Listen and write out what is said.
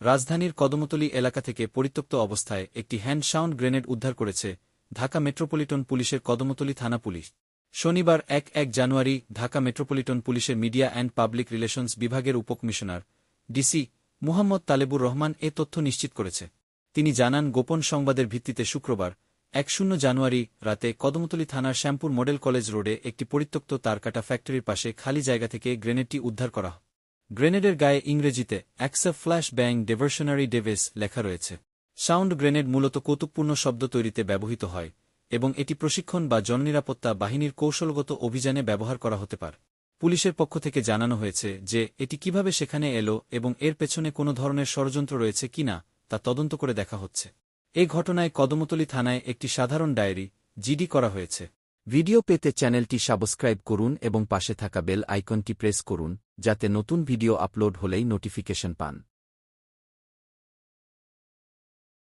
রাজধানীর কদমতলী এলাকা থেকে পরিত্যক্ত অবস্থায় একটি হ্যান্ড সাউন্ড গ্রেনেড উদ্ধার করেছে ঢাকা মেট্রোপলিটন পুলিশের কদমতলী থানা পুলিশ। শনিবার এক এক জানুয়ারি ঢাকা মেট্রোপলিটন পুলিশের মিডিয়া অ্যান্ড পাবলিক রিলেশনস বিভাগের উপকমিশনার, ডিসি মুহাম্মদ তালেবুর রহমান এ তথ্য নিশ্চিত করেছে। তিনি জানান, গোপন সংবাদের ভিত্তিতে শুক্রবার, এক শূন্য জানুয়ারি রাতে কদমতলী থানার শ্যামপুর মডেল কলেজ রোডে একটি পরিত্যক্ত তারকাটা ফ্যাক্টরির পাশে খালি জায়গা থেকে গ্রেনেডটি উদ্ধার করা হয়। গ্রেনেডের গায়ে ইংরেজিতে অ্যাক্সা ফ্ল্যাশ ব্যাং ডেভার্শনারি ডেভেস লেখা রয়েছে। সাউন্ড গ্রেনেড মূলত কৌতুকপূর্ণ শব্দ তৈরিতে ব্যবহৃত হয় এবং এটি প্রশিক্ষণ বা জননিরাপত্তা বাহিনীর কৌশলগত অভিযানে ব্যবহার করা হতে পারে। পুলিশের পক্ষ থেকে জানানো হয়েছে যে এটি কীভাবে সেখানে এলো এবং এর পেছনে কোনো ধরনের ষড়যন্ত্র রয়েছে কিনা তা তদন্ত করে দেখা হচ্ছে। এ ঘটনায় কদমতলী থানায় একটি সাধারণ ডায়েরি, জিডি করা হয়েছে। ভিডিও পেতে চ্যানেলটি সাবস্ক্রাইব করুন এবং পাশে থাকা বেল আইকনটি প্রেস করুন, যাতে নতুন ভিডিও আপলোড হলেই নোটিফিকেশন পান।